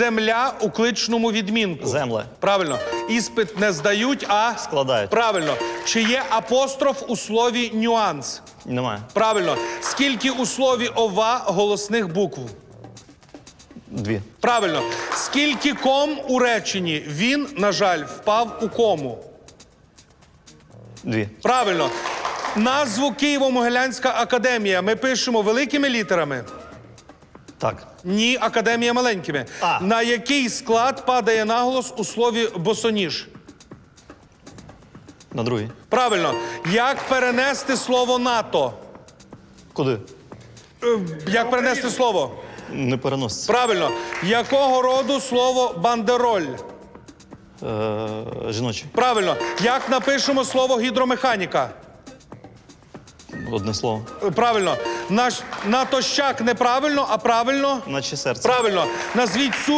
Земля у кличному відмінку. Земле. Правильно. Іспит не здають, а Складають. Правильно. Чи є апостроф у слові нюанс? Немає. Правильно. Скільки у слові ова голосних букв? Дві. Правильно. Скільки ком у реченні? Він, на жаль, впав у кому. Дві. Правильно. Назву Києво-Могилянська академія ми пишемо великими літерами. Так. Ні, академія маленькими. А. На який склад падає наголос у слові босоніж? На другій. Правильно. Як перенести слово НАТО? Куди? Е, Як перенести слово? Не переноситься. Правильно. Якого роду слово бандероль? Е, жіночі. Правильно. Як напишемо слово гідромеханіка? Одне слово. Правильно. Наш натощак неправильно, а правильно? Наче серце. Правильно. Назвіть су